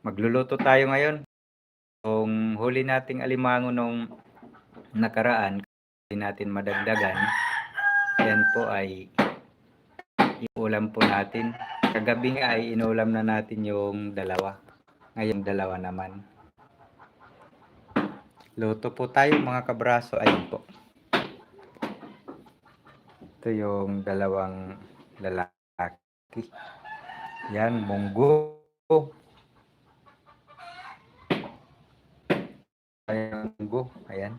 Magluluto tayo ngayon. Kung huli nating alimango nung nakaraan, hindi natin madagdagan, yan po ay iulam po natin. Kagabi nga ay inulam na natin yung dalawa. Ngayon dalawa naman. Luto po tayo mga kabraso. Ayun po. Ito yung dalawang lalaki. Yan, munggo. Ayan, munggo. Ayan.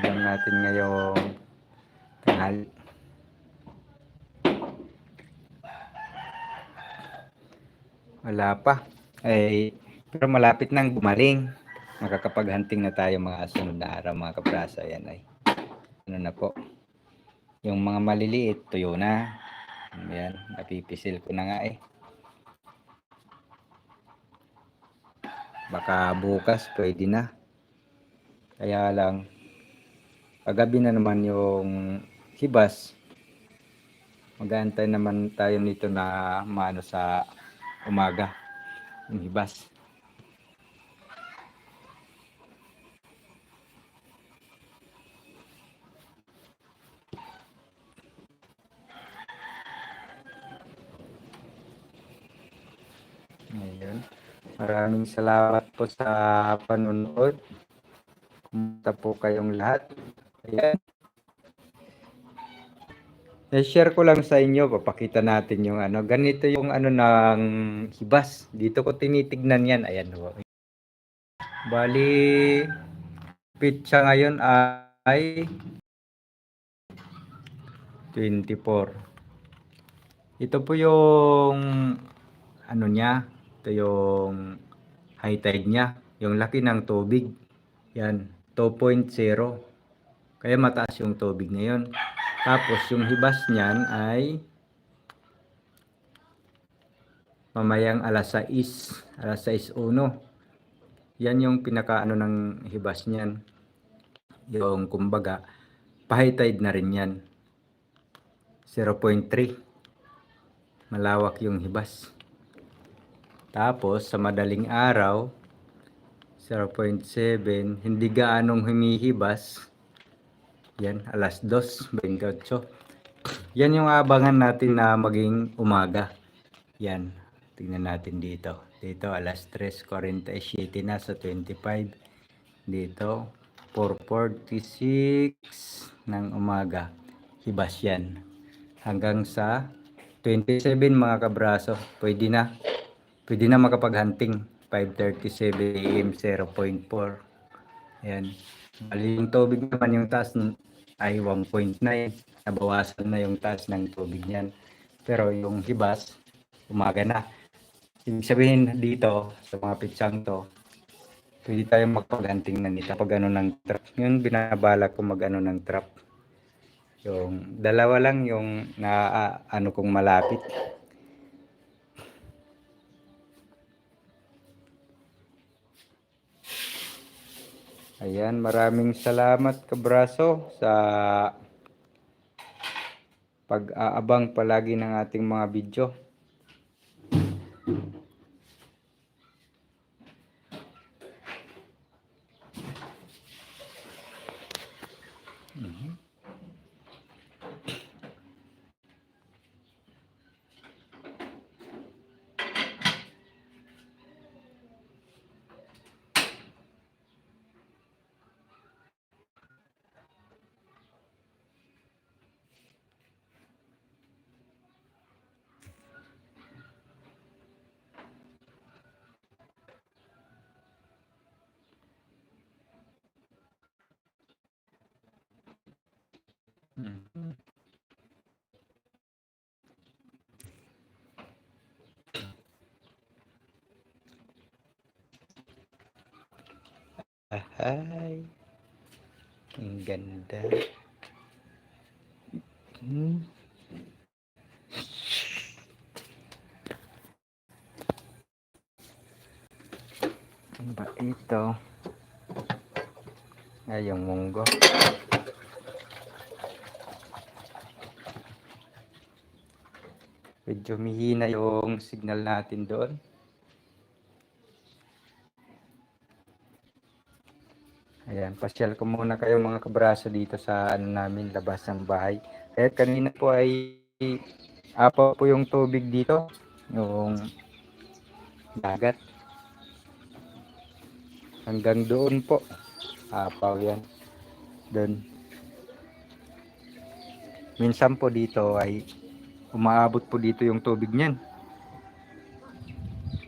Ulam natin ngayong tanghali. Wala pa. Ay, pero malapit nang gumaling. Makakapag-hunting na tayo mga sunod na araw mga kabrasa. Yan ay. Ano na po. Yung mga maliliit, tuyo na. Ayan, napipisil ko na nga eh. Baka bukas pwede na. Kaya lang, paggabi na naman yung hibas, mag-aantay naman tayo nito na maano sa umaga. Yung hibas. Ayun. Maraming salamat po sa panonood. Kumusta po kayong lahat? Ayan. I-share ko lang sa inyo, papakita natin yung ano. Ganito yung ano ng hibas. Dito ko tinitignan yan. Ayan ho. Bali, pitsa ngayon ay 24. Ito po yung ano niya, ito yung high tide niya, yung laki ng tubig. Yan, 2.0. Kaya mataas yung tubig ngayon. Tapos yung hibas niyan ay mamayang alas 6, alas 6.1. Yan yung pinakaano ng hibas niyan. Yung kumbaga, pa-high tide na rin yan. 0.3. Malawak yung hibas. Tapos sa madaling araw 0.7 hindi gaanong humihibas. Yan, alas 2.28. Yan yung abangan natin na maging umaga. Yan, tingnan natin dito. Dito alas 3.47 na sa 25. Dito 4.46 ng umaga. Hibas yan. Hanggang sa 27 mga kabraso. Pwede na. Pwede na makapag-hunting. 5.37 AM 0.4. Ayan. Bali yung tubig naman yung taas ay 1.9. Nabawasan na yung taas ng tubig niyan. Pero yung hibas, umaga na. Ibig sabihin dito, sa mga pitsang to, pwede tayong magpag-hunting na nito. Pag ano ng trap. Yun binabalak ko mag ano ng trap. Yung dalawa lang yung na ah, ano kong malapit. Ayan, maraming salamat kabraso sa pag-aabang palagi ng ating mga video. Ahay. Ang ganda. Hmm. Ano ba ito? Ay, yung munggo. Medyo mihina yung signal natin doon. Ayan, pasyal ko muna kayo mga kabraso dito sa ano namin, labas ng bahay. Kaya kanina po ay apo po yung tubig dito, yung dagat. Hanggang doon po. Apaw yan. Doon. Minsan po dito ay umaabot po dito yung tubig niyan.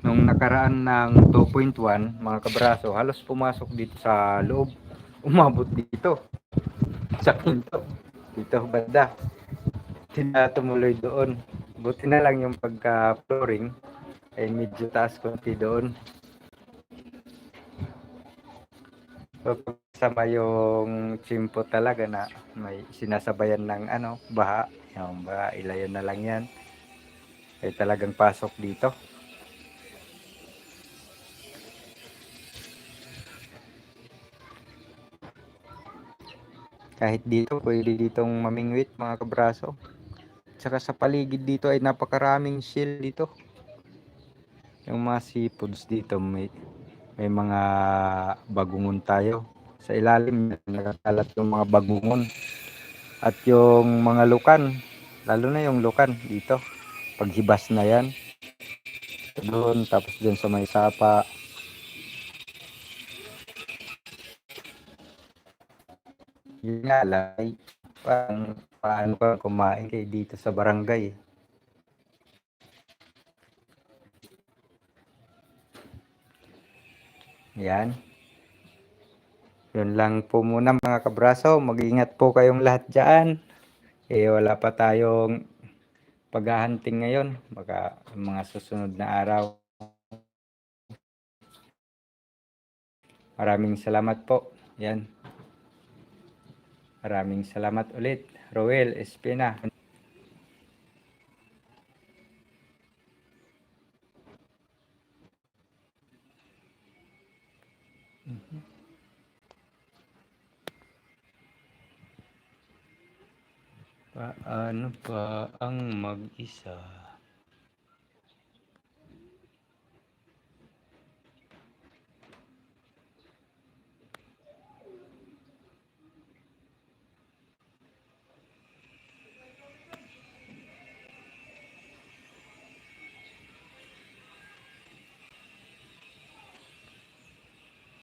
Nung nakaraan ng 2.1, mga kabraso, halos pumasok dito sa loob. Umabot dito. Sa pinto. Dito, banda. Hindi tumuloy doon. Buti na lang yung pagka-flooring ay medyo taas konti doon. So, sama yung chimpo talaga na may sinasabayan ng ano, baha. Yung baha, ilayan na lang yan. Ay talagang pasok dito. Kahit dito, pwede ditong mamingwit mga kabraso. Tsaka sa paligid dito ay napakaraming shell dito. Yung mga seafoods dito may may mga bagungon tayo. Sa ilalim nakakalat yung mga bagungon. At yung mga lukan, lalo na yung lukan dito. Paghibas na yan. Doon, tapos doon sa may sapa. Yun nga lang, ay, parang paano ka kumain kay dito sa barangay. Yan. Yun lang po muna mga kabraso. Mag-ingat po kayong lahat dyan. Eh, wala pa tayong paghahunting ngayon. Baka mga susunod na araw. Maraming salamat po. Yan. Maraming salamat ulit. Roel Espina. Paano pa ang mag-isa?